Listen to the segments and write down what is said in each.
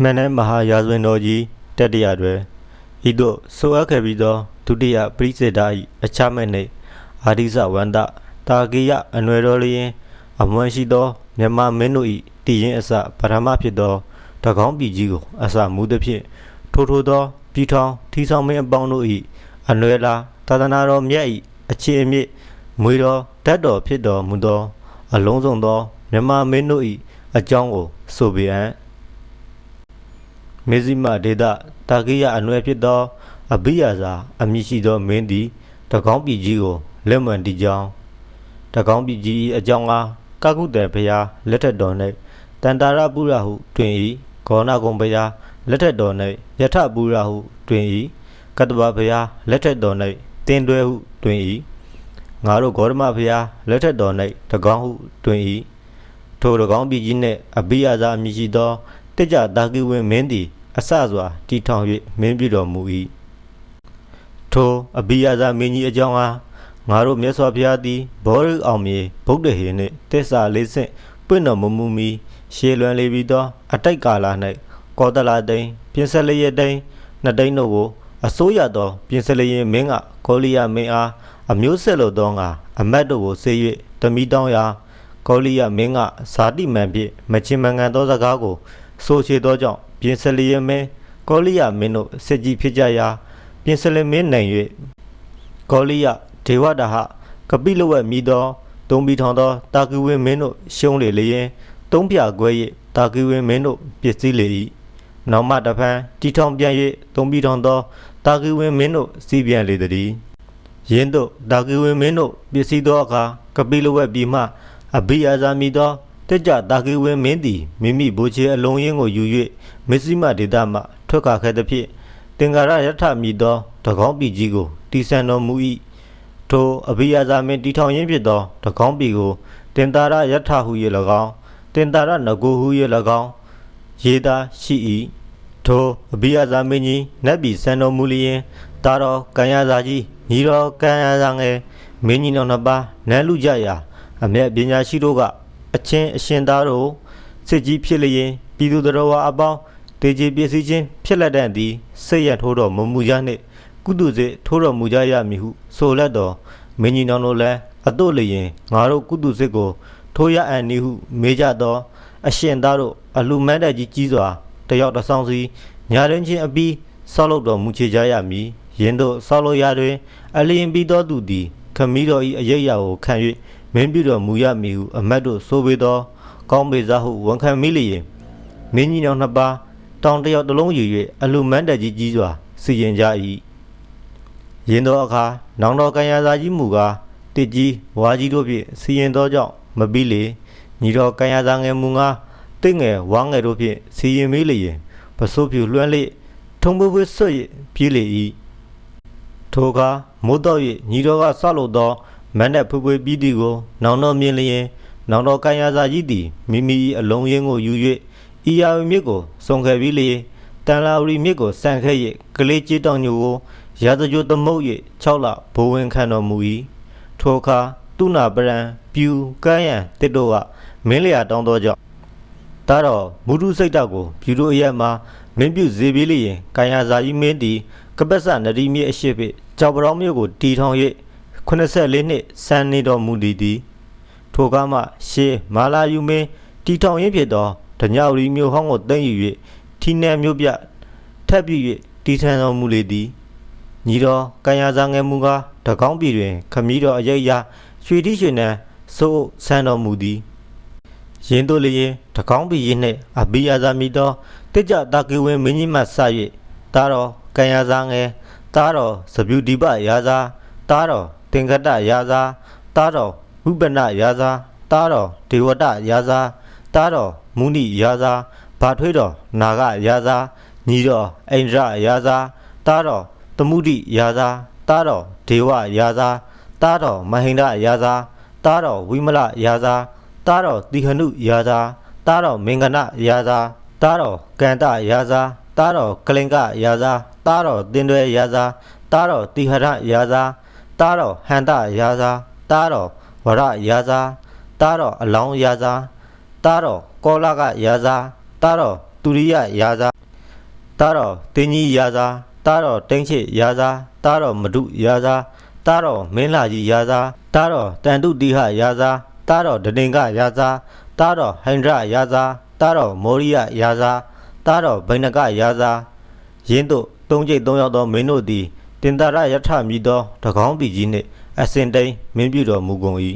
မန်နဲ့မဟာရာဇဝင်တော်ကြီးတတ္တရတွင်ဤသို့ဆိုအပ်ခဲ့ပြီးသောဒုတိယပရိစေတာ၏အချမဲ့နှင့်အာရိဇဝန္တတာဂိယအနွယ်တော်လျင်အမွန်ရှိသောမြမမင်းတို့၏တည်ရင်အစပထမဖြစ်သောတကောင်းပြည်ကြီးကိုအစမူသဖြင့်ထိုထိုသောပြည်ထောင်ထီဆောင်မင်းအပေါင်းတို့၏အနွယ်လာသာသနာတော်မြတ်၏အခြေအမြစ်မွေတော်ဓာတ်တော်ဖြစ်တော်မူသော အလုံးစုံသောမြမမင်းတို့၏အကြောင်းကိုဆိုပေအံ့ မေဇိမဒေတာတာကိယအနွယ်ဖြစ်သောအဘိယာစာအမည်ရှိသောမင်းသည်တကောင်းပြည်ကြီးကိုလက်မှန်တီကြောင်းတကောင်းပြည်ကြီး၏အကြောင်းအားကကုတေဘုရားလက်ထက်တော်၌တန်တာရပုရဟုတွင်၏ဂောဏဂုံဘုရားလက်ထက်တော်၌ယထပုရဟုတွင်၏ကတ္တဗဘုရားလက်ထက်တော်၌တင်တွဲဟုတွင်၏ငါတို့ဂေါတမဘုရားလက်ထက်တော်၌တကောင်းဟုတွင်၏ထိုတကောင်းပြည်ကြီးနှင့်အဘိယာစာအမည်ရှိသော တက်ကြတာကိဝင်းမင်းသည် အဆစွာတီထောင်၍မင်းပြုတော်မူ၏ထိုအဘိယဇမင်းကြီးအကြောင်းအားငါတို့မြတ်စွာဘုရားသည်ဘောရုအောင်မြေဗုဒ္ဓဟေနှင့်တစ္ဆာလေးဆင့်ပွင့်တော်မူမူမီရှေလွန်လေပြီးသော အတိုက်ကာလ၌ကောသလတိန်ပြင်ဆက်လျက်တိန်နှစ်တိန်တို့ကိုအစိုးရသောပြင်ဆက်လျက်မင်းကကောလိယမင်းအားအမျိုးဆက်လိုသောငါအမတ်တို့ကိုဆေး၍တမိတောင်းရာကောလိယမင်းကဇာတိမန်ဖြင့်မချင်မငံသောစကားကို ဆိုချေသောကြောင့်ပြင်စလီယမင်းကောလိယမင်းတို့စစ်ကြီးဖြစ်ကြရာပြင်စလီမင်းနိုင်၍ကောလိယဒေဝတာဟကပိလဝက်မိသောသုံးပြီးထောင်သောတာကိဝင်းမင်းတို့ရှုံးလေလျင်သုံးပြခွဲ၍တာကိဝင်းမင်းတို့ပစ္စည်းလေ၏နောက်မှတဖန်တီထောင်ပြန်၍သုံးပြီးထောင်သောတာကိဝင်းမင်းတို့စီးပြန်လေသည်ယင်းတို့တာကိဝင်းမင်းတို့ပစ္စည်းသောအခါကပိလဝက်ပြီးမှအဘိယာဇာမိသော တက်ကြတာကိဝင်းမင်းသည်မိမိဘိုးချေအလုံးရင်းကိုယူ၍မစ္စည်းမဒေတာမှထွက်ခါခဲ့သဖြင့်တင်္ကာရယထမိသောတကောင်းပြည်ကြီးကိုတီဆန်တော်မူ၏ထိုအဘိယာဇာမင်းတီထောင်ရင်းဖြစ်သောတကောင်းပြည်ကိုတင်တာရယထဟု၍၎င်းတင်တာရနဂိုဟု၍၎င်းရေးသားရှိ၏ထိုအဘိယာဇာမင်းကြီးနတ်ပြည်ဆန်တော်မူလျင်တာတော်ကံရဇာကြီးညီတော်ကံရဇာငယ်မင်းကြီးတော်နှစ်ပါးနန်းလူကြရာအမျက်ပညာရှိတို့က အချင်းအရှင်သားတို့စစ်ကြီးဖြစ်လျင်ပြည်သူတော်ဝါအပေါင်းတေကြီးပစ္စည်းချင်းဖြစ်လက်တဲ့သည်စိတ်ရထိုးတော်မမူကြနှင့်ကုသစေထိုးတော်မူကြရမည်ဟုဆိုလက်တော်မင်းကြီးတော်တို့လည်းအတို့လျင်ငါတို့ကုသစစ်ကို ထိုးရအံ့ဤဟုမေးကြသော အရှင်သားတို့အလူမန်းတဲ့ကြီးကြီးစွာတယောက်တစ်ဆောင်စီညာတွင်ချင်းအပြီးဆောက်လုပ်တော်မူချေကြရမည်ယင်းတို့ဆောက်လုပ်ရတွင် အလျင်ပြီးသောသူသည်ခမည်းတော်၏အရေးအရာကိုခံ၍ မင်းပြုတော်မူရမည်ဟုအမတ်တို့ဆိုပေသော ကောင်းပေစားဟုဝန်ခံမိလျင်မင်းကြီးတော်နှစ်ပါးတောင်တယောက်တစ်လုံးယူ၍အလူမန်းတက်ကြီးကြီးစွာစီရင်ကြ၏ယင်းသောအခါနောင်တော်ကံရစာကြီးမူကားတစ်ကြီးဝါကြီးတို့ဖြင့်စီရင်သောကြောင့်မပြီးလေညီတော်ကံရစာငယ်မူငါတိတ်ငယ်ဝါငယ်တို့ဖြင့်စီရင်မိလျင်ပစိုးဖြူလွှမ်းလေထုံပွေးပွေးဆွတ်၍ပြေးလေ၏ထိုအခါမိုးတော့၍ညီတော်ကဆောက်လုပ်သော မန်တဲ့ဖွေးဖွေးပြီးသည်ကိုနောင်တော်မြင်လျင်နောင်တော်ကံရစာကြီးသည်မိမိ၏အလုံးရင်းကိုယူ၍ဤယာဝမြစ်ကိုစုံခဲ့ပြီးလျင်တန်လာဝရီမြစ်ကိုဆန်ခဲ့၍ကလေးကြီးတောင်ညိုကိုရာဇကြိုသမုတ်၍6လဘိုးဝင်ခံတော်မူ၏ထိုအခါသူနာပရံပြူကမ်းရန်တစ်တို့ကမင်းလျာတောင်းသောကြောင့်ဒါတော့မုဒုစိတ်တကိုပြူတို့အရက်မှာမင်းပြုစေပြီးလျင်ကံရစာကြီးမင်းသည်ကပ္ပစနရီမြစ်အရှိဖြင့်ကြောက်ပရောင်းမြို့ကိုတီထောင်၍ 84နှစ်စံနေတော်မူသည်သည်ထိုကားမှရှေးမာလာယူမင်းတီထောင်ရင်းဖြစ်သောဓညဝရီမြို့ဟောင်းကိုသိမ်းယူ၍ထီနယ်မြို့ပြထပ်ပြ၍တီထန်တော်မူလေသည်ညီတော်ကံရစာငယ်မူကားတကောင်းပြည်တွင်ခမည်းတော်အရိပ်ရာရွှေတိရွှေနံစိုးဆန်းတော်မူသည်ယင်းတို့လျင်တကောင်းပြည်ရင်နှင့်အဘိယာဇာမိသောတိကြတာကိဝင်းမင်းကြီးမှစ၍တာတော်ကံရစာငယ်တာတော်သဗျူဒီပရာဇာတာတော် တင်္ကတရာဇာတာတော်ဝိပနရာဇာတာတော်ဒေဝတရာဇာတာတော်မုနိရာဇာဘာထွေးတော်နာဂရာဇာညီတော်အိန္ဒြရာဇာတာတော်သမုဒိရာဇာတာတော်ဒေဝရာဇာတာတော်မဟိန္ဒရာဇာတာတော်ဝိမလရာဇာတာတော်တိဟနုရာဇာတာတော်မင်္ဂနရာဇာတာတော်ကန္တရာဇာတာတော်ကလင်္ကရာဇာတာတော်တင်တွဲရာဇာတာတော်တိဟရရာဇာ တာတော်ဟန္တရာဇာတာတော်ဝရရာဇာတာတော်အလောင်းရာဇာတာတော်ကောလကရာဇာတာတော်သူရိယရာဇာတားတော်တင်းကြီးရာဇာတားတော်တင်းချစ်ရာဇာတားတော်မဒုရာဇာတားတော်မင်းလာကြီးရာဇာတားတော်တန်တုတိဟရာဇာတားတော်ဒတင်ကရာဇာတားတော်ဟိန္ဒရရာဇာတားတော်မောရိယရာဇာတားတော်ဗိဏကရာဇာယင်းတို့သုံးကျိတ်သုံးယောက်သောမင်းတို့သည် တင်တာရယထမြည်သောတကောင်းပြည်ကြီးနှင့်အစင်တိန်မင်းပြုတော်မူကုန်၏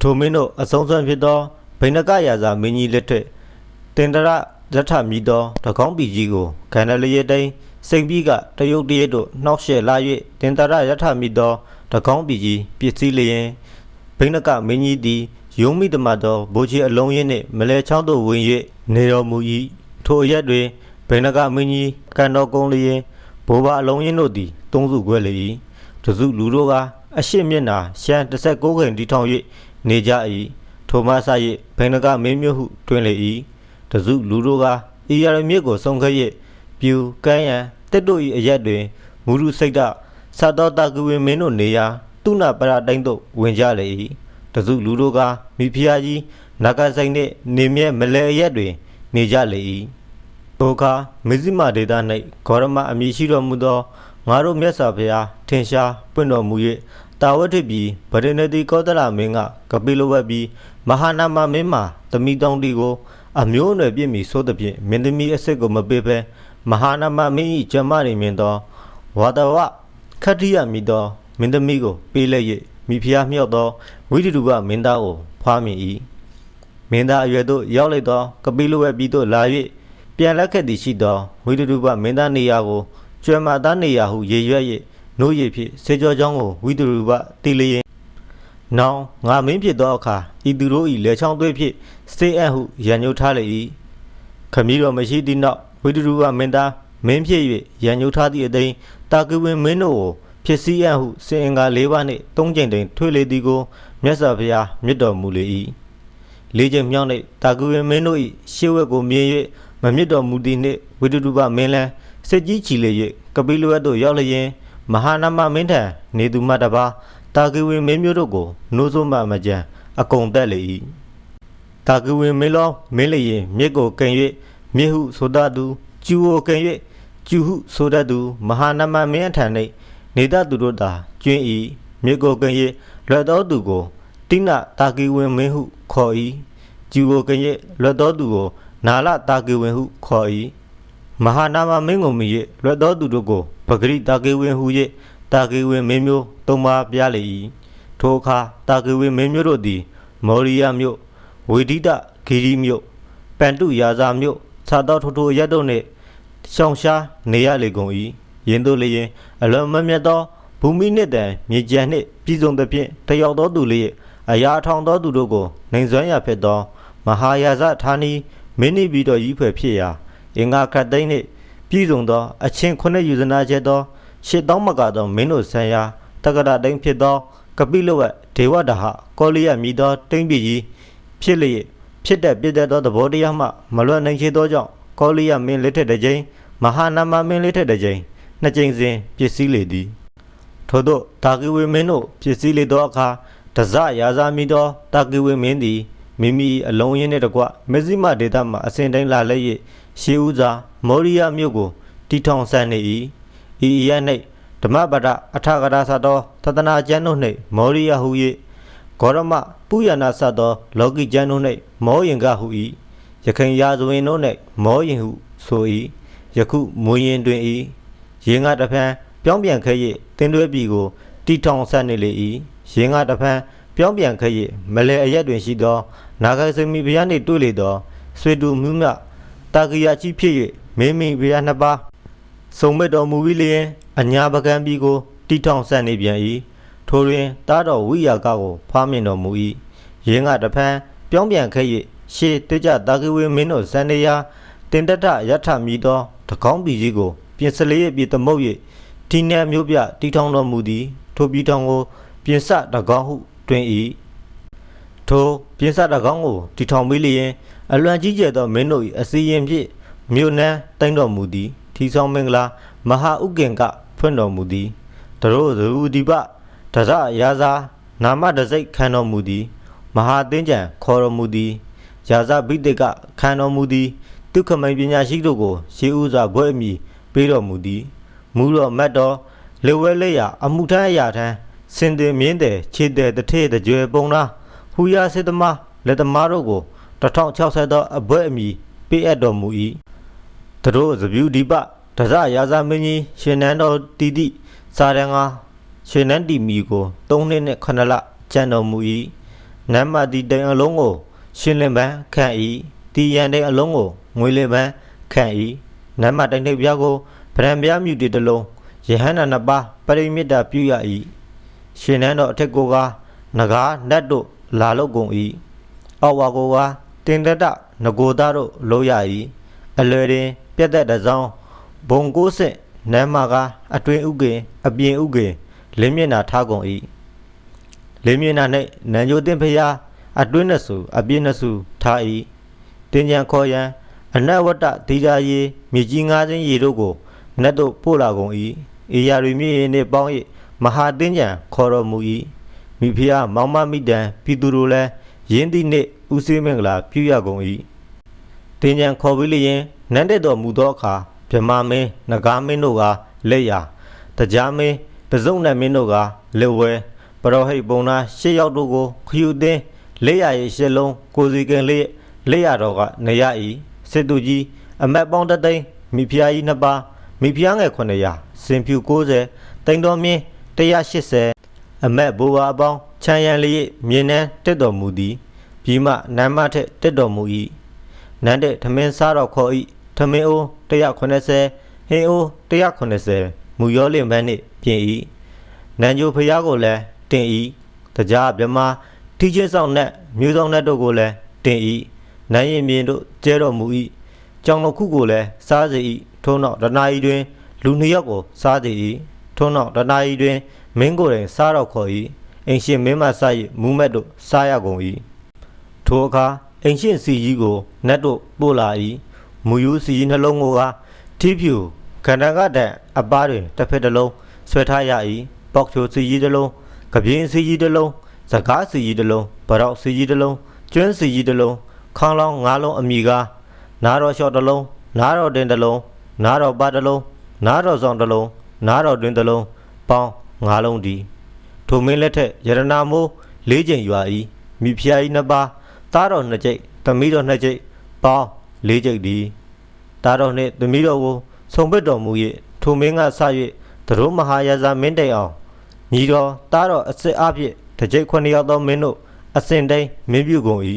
ထိုမင်းတို့အဆုံးစွန်ဖြစ်သောဗိဏကရာဇာမင်းကြီးလက်ထက်တင်တရယထမြည်သောတကောင်းပြည်ကြီးကိုခန္ဓာလျက်တိန်စိန်ပြီးကတရုတ်တရက်တို့နှောက်ရှက်လာ၍တင်တရယထမြည်သောတကောင်းပြည်ကြီးပစ္စည်းလျင်ဗိဏကမင်းကြီးသည်ယုံမိတမသောဘိုးချီအလုံးရင်းနှင့်မလဲချောင်းသို့ဝင်၍နေတော်မူ၏ထိုအရက်တွင်ဗိဏကမင်းကြီးကံတော်ကုန်းလျင် ဘိုးဘအလုံးရင်းတို့သည်သုံးစုခွဲလေ၏တစုလူတို့ကအရှိမျက်နာရှမ်း16ခိန်တီထောင်၍နေကြ၏ထိုမှဆ၍ဗိဏကမင်းမျိုးဟုတွင်လေ၏တစုလူတို့ကဣရရမြစ်ကိုဆုံးခဲ့၍ပြူကမ်းရန်တက်တို့၏အရက်တွင်မူရုစိတ်တသတ်တော်တာကဝေမင်းတို့နေရာသူနာပရတိုင်းသို့ဝင်ကြလေ၏တစုလူတို့ကမိဖုရားကြီးနဂဆိုင်နှင့်နေမြဲမလဲအရက်တွင် နေကြလေ၏ ထိုအခါမေဇိမဒေတာ၌ဂေါရမအမည်ရှိတော်မူသောငါတို့မြတ်စွာဘုရားထင်ရှားပွင့်တော်မူ၍တာဝတိပြည်ဗရဏတိကောသလမင်းကကပိလဝတ်ပြီးမဟာနာမမင်းမှာတမိတောင်းတီကိုအမျိုးအနွယ်ပြည့်မီဆိုးသည်ဖြင့်မင်းသမီးအစ်စ်ကိုမပေးဘဲမဟာနာမမင်း၏ဂျမတွေမြင်သောဝါဒဝခတ္တိယမိသောမင်းသမီးကိုပေးလက်၍မိဖုရားမြောက်သောဝိတုဒုကမင်းသားကိုဖွားမြင်၏မင်းသားအရွယ်သို့ရောက်လိုက်သောကပိလဝတ်ပြည်သို့လာ၍ ပြန်လက်ခဲ့သည်ရှိသောဝိတုဒုကမင်းသားနေရာကိုကျွမ်းမသားနေရာဟုရေရွက်၍နိုးရည်ဖြင့်စေကြောကြောင်းကိုဝိတုဒုကတီလျင်နောင်ငါမင်းဖြစ်သောအခါဤသူတို့၏လက်ချောင်းသွေးဖြင့်စေအပ်ဟုရန်ညှိုးထားလေ၏ခမည်းတော်မရှိသည့်နောက်ဝိတုရုကမင်းသားမင်းဖြစ်၍ရန်ညှိုးထားသည့်အသိန်းတာကဝင်မင်းတို့ကိုဖြစ်စည်းအပ်ဟုစင်အင်္ဂါ၄ပါးနှင့်သုံးကြိမ်တွင်ထွေလေသည်ကိုမြတ်စွာဘုရားမြတ်တော်မူလေ၏လေးကြိမ်မြောက်နှင့်တာကဝင်မင်းတို့၏ရှေးဝက်ကိုမြင်၍ မမြတ်တော်မူသည်နှင့်ဝိတုရုကမင်းလန်းစစ်ကြီးချီလေ၍ကပိလဝတ်သို့ရောက်လျင်မဟာနာမမင်းထံနေသူမတပါတာကီဝင်မင်းမျိုးတို့ကိုနိုးစိုးမှမကြံအကုန်တက်လေ၏တာကီဝင်မင်းလောမင်းလျင်မြစ်ကိုကင်၍မြစ်ဟုဆိုတတ်သူကျူကိုကင်၍ကျူဟုဆိုတတ်သူမဟာနမမင်းအထံ၌နေတတ်သူတို့သာကျွင်း၏မြစ်ကိုကင်၍လွတ်တော်သူကိုတိနတာကီဝင်မင်းဟုခေါ်၏ကျူကိုကင်၍လွတ်တော်သူကို နာလတာကီဝင်ဟုခေါ်၏မဟာနာမမင်းကိုမြည်၍လွတ်တော်သူတို့ကိုပဂရိတာကီဝင်ဟု၍တာကီဝင်မင်းမျိုးသုံးပါးပြလေ၏ထိုအခါတာကီဝင်မင်းမျိုးတို့သည် မောရိယမြို့ဝေဒိတဂီရီမြို့ပန်တုရာဇာမြို့သာတော်ထိုထိုရက်တို့နှင့်ရှောင်းရှားနေရလေကုန်၏ယင်းတို့လျင်အလွန်မမြတ်သောဘူမိနှင့်တံမြေကြံနှင့်ပြည်စုံသဖြင့်တယောက်သောသူလျက်အရာထောင်သောသူတို့ကိုနိုင်စွမ်းရဖြစ်သော မဟာယာဇဌာနီ မင်းနိပြီးတော်ကြီးဖွယ်ဖြစ်ရာအင်္ဂါခတ်သိန်းနှင့်ပြည်စုံသောအချင်းခုနှစ်ယူဇနာကျဲသောရှစ်တောင်းမကသောမင်းတို့ဆံရာတက္ကရာတိန်ဖြစ်သောကပိလဝတ်ဒေဝဒဟကောလိယမြည်သောတိမ့်ပြည်ကြီးဖြစ်လျက်ဖြစ်တဲ့ပြည့်တဲ့သောသဘောတရားမှမလွတ်နိုင်ချေသောကြောင့်ကောလိယမင်းလက်ထက်တစ်ကြိမ်မဟာနာမမင်းလက်ထက်တစ်ကြိမ်နှစ်ကြိမ်စဉ်ပစ္စည်းလေသည်ထို့သောတာကိဝေမင်းတို့ပစ္စည်းလေသောအခါတဇရာဇာမိသောတာကိဝေမင်းသည် မိမိအလုံးရင်းနှင့်တကွမဇိမဒေတာမှအစဉ်တိုင်းလာလက်၍ရှေးဦးစွာမောရိယမြို့ကိုတီထောင်ဆန်နေ၏ဤအရ၌ဓမ္မပဒအထကရာသသောသတနာကျမ်းတို့နှင့်မောရိယဟု၍ဂေါရမပုယနာသသောလောကီကျမ်းတို့နှင့်မောယင်ကဟု၏ယခင်ရာဇဝင်တို့နှင့်မောယင်ဟုဆို၏ယခုမွေရင်တွင်၏ရင်ကတဖန်ပြောင်းပြန်ခဲ့၍တင်းတွဲပြည်ကိုတီထောင်ဆန်နေလေ၏ရင်ကတဖန်ပြောင်းပြန်ခဲ့၍မလဲအရက်တွင်ရှိသော နာဂစမီဘုရားနှင့်တွေ့လေသောဆွေတူမှုမြတာကရကြီးဖြစ်၍မင်းမင်းဘုရားနှစ်ပါးစုံမဲ့တော်မူပြီးလျင်အညာပကံပြည်ကိုတီထောင်ဆန်နေပြန်၏ထိုတွင်တားတော်ဝိယာကကိုဖားမြင်တော်မူ၏ရင်းကတဖန်ပြောင်းပြန်ခဲ့၍ရှေးတေကြတာကဝေမင်းတို့ဇန်နေယာတင်တတရထမြည်သောတကောင်းပြည်ကြီးကိုပြင်စလေးရဲ့ပြည်သမုတ်၍ဒီနယ်မျိုးပြတီထောင်တော်မူသည်ထိုပြည်ထောင်ကိုပြင်စတကောင်းဟုတွင်၏ထို ပြင်စတကောင်းကိုတီထောင်ပြီးလျင်အလွန်ကြီးကျယ်သောမင်းတို့၏အစီရင်ဖြင့်မြို့နန်းတိုင်းတော်မူသည်ထီဆောင်မင်္ဂလာမဟာဥကင်ကဖွင့်တော်မူသည်တရို့ဇူဒီပဒရရာဇာနာမတစိတ်ခံတော်မူသည်မဟာသင်္ကြံခေါ်တော်မူသည်ရာဇဘိတိကခံတော်မူသည်သူခမိန်ပညာရှိတို့ကိုရှေးဥစွာဘွဲ့အမိပေးတော်မူသည်မူတော်မတ်တော်လေဝဲလက်ရအမှုထမ်းအရာထမ်းစင်တင်မြင်းတဲ့ခြေတဲ့တထေတကြွယ်ပုံလား ဟူရစစ်သမားလက်သမားတို့ကို1060သောအဘွဲ့အမိပေးအပ်တော်မူ၏သူတို့သဗျူဒီပဒဇရာဇမင်းကြီးရှင်နန်းတော်တီတိစာရန်ငါရှင်နန်းတီမီကို3နှစ်နဲ့9လကျန်တော်မူ၏နမ်းမတီတိုင်အလုံးကိုရှင်လင်ပန်းခန့်၏တီရန်တဲ့အလုံးကိုငွေလင်ပန်းခန့်၏နမ်းမတိုင်ထိပ်ပြားကိုဗရံပြားမြူတီတစ်လုံးယဟန္တာနှစ်ပါးပရိမိတ္တပြုရ၏ရှင်နန်းတော်အထက်ကိုကနဂါနတ်တို့ လာလုတ်ကုန်၏အောက်ဝါကိုကတင်တတငကိုသားတို့လို့ရ၏အလွယ်တွင်ပြက်သက်တစ်စောင်းဘုံကိုးဆင့်နမ်းမကအတွင်ဥကင်အပြင်ဥကင်လင်းမျက်နာထားကုန်၏လင်းမျက်နာ၌နန်ဂျိုတင်ဖျားအတွင်းနှစုအပြည့်နှစုထား၏တင်ကြံခေါ်ရန်အနတ်ဝတ္တသီရာရေမြေကြီးငါးစင်းရေတို့ကိုနတ်တို့ပို့လာကုန်၏အေယာရီမြေနှင့်ပေါင်း၍မဟာတင်ကြံခေါ်တော်မူ၏ မိဖုရားမောင်မမိတံပြည်သူတို့လည်းယင်းသည့်နေ့ဥစေးမင်္ဂလာပြုရကုန်၏တင်ကြံခေါ်ပြီးလျင်နန်းတက်တော်မူသောအခါဗြဟ္မာမင်းနဂါမင်းတို့ကလက်ရာတရားမင်းပဇုံနတ်မင်းတို့ကလက်ဝဲပရောဟိတ်ပုံနာရှစ်ယောက်တို့ကိုခယူသင်းလက်ရရဲ့ရှစ်လုံးကိုစီကင်လေးလက်ရတော်ကနေရဤစစ်သူကြီးအမတ်ပေါင်းတစ်သိန်းမိဖုရားကြီးနှစ်ပါးမိဖုရားငယ်900စင်ဖြူ90တိန်တော်မြင်း180 အမတ်ဘိုးဘွားအပေါင်းချမ်းရန်လေးမြင်းနှန်းတက်တော်မူသည်ပြီးမှနမ်းမထက်တက်တော်မူ၏နန်းတဲ့ထမင်းစားတော်ခေါ်၏ထမင်းအိုး180ဟင်းအိုး180မူရောလင်ပန်းနှင့်ပြင်၏နန်းကျိုဖုရားကိုလည်းတင်၏တရားမြမထိချင်းဆောင်နဲ့မျိုးဆောင်နဲ့တို့ကိုလည်းတင်၏နိုင်ရင်မြင်တို့ကျဲတော်မူ၏ကြောင်တော်ခုကိုလည်းစားစေ၏ထုံးတော့ဒနာဤတွင် လူနှစ်ယောက်ကိုစားစေ၏ထုံးတော့ဒနာဤတွင် မင်းကိုယ်တိုင်စားတော်ခေါ်၏အင်ရှင်မင်းမစား၏မူးမက်တို့စားရကုန်၏ထိုအခါအင်ရှင်စီကြီးကိုနတ်တို့ပို့လာ၏မူယူစီကြီးနှလုံးကိုကထိဖြူခန္ဓာကတံအပားတွင်တစ်ဖက်တစ်လုံးဆွဲထားရ၏ပေါက်ချိုစီကြီးတစ်လုံးကပြင်းစီကြီးတစ်လုံးစကားစီကြီးတစ်လုံးဗရောက်စီကြီးတစ်လုံးကျွန်းစီကြီးတစ်လုံးခေါင်းလောင်းငါးလုံးအမိကားနားတော်လျှော့တစ်လုံးနားတော်တင်တစ်လုံးနားတော်ပါတစ်လုံးနားတော်ဆောင်တစ်လုံးနားတော်တွင်တစ်လုံးပေါင်း ငါးလုံးဒီထိုမင်းလက်ထက်ယရနာမိုးလေးချိန်ရွာဤမိဖုရားဤနှစ်ပါးသားတော်နှစ်ကြိတ်သမီးတော်နှစ်ကြိတ်ပေါင်းလေးကြိတ်ဒီသားတော်နှင့်သမီးတော်ကိုဆုံပစ်တော်မူ၍ထိုမင်းကဆ၍သတို့မဟာယာဇာမင်းတိုင်အောင်ညီတော်တားတော်အစစ်အဖြစ်တစ်ကြိတ်ခွနှစ်ယောက်သောမင်းတို့အစင်တိုင်းမင်းပြုကုန်၏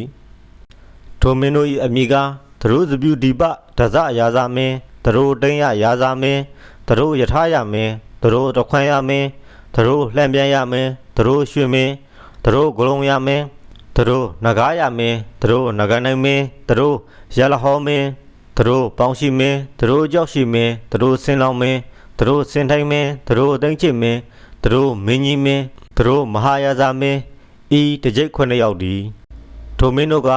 ထိုမင်းတို့၏အမိကားသတို့စပြူဒီပဒဇရာဇမင်းသတို့တိန်ရရာဇမင်းသတို့ယထာယမင်းသတို့တခွန်ရမင်း သတို့လှံပြန်ရမင်းသတို့ရွှေမင်းသတို့ဂလုံးရမင်းသတို့နဂါရမင်းသတို့နဂနိုင်မင်းသတို့ရလဟောမင်းသတို့ပေါင်းရှိမင်းသတို့ကြောက်ရှိမင်းသတို့စင်လောင်မင်းသတို့စင်ထိုင်မင်းသတို့အသိမ့်ချစ်မင်းသူတို့မင်းကြီးမင်းသူတို့မဟာယာဇာမင်းဤတကြိတ်ခွနှစ်ယောက်ဒီထိုမင်းတို့က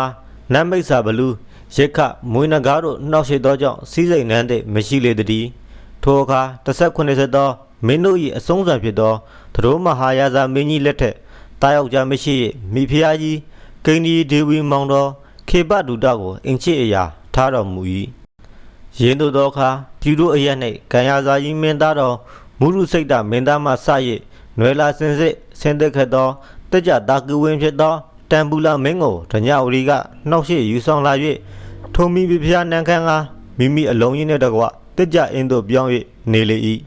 နတ်မိတ်ဆာဘလူရိတ်ခမွေးနဂါတို့နှောက်ရှိသောကြောင့်စီးစိမ်နှန်းတဲ့မရှိလေတည်းထိုအခါ18သော မင်းတို့၏အဆုံးစွန်ဖြစ်သောသူတို့မဟာယာဇာမင်းကြီးလက်ထက်တာယောက်ျားမရှိ၏မိဖုရားကြီးကိန်းဒီဒေဝီမောင်တော်ခေပဒုတကိုအင်ချစ်အရာထားတော်မူ၏ရင်းတို့သောအခါပြည်တို့အရက်၌ကံရဇာကြီးမင်းသားတော်မုရုစိတ်တမင်းသားမှစ၍နွယ်လာစင်စစ်ဆင်းသက်ခဲ့သောတက်ကြတာကူဝင်းဖြစ်သောတန်ပူလာမင်းကိုဓညဝရီကနှောက်ရှိယူဆောင်လာ၍ထုံမီပြဖျားနန်းခမ်းကမိမိအလုံးရင်းနှင့်တကွတက်ကြအင်းတို့ပြောင်း၍နေလေ၏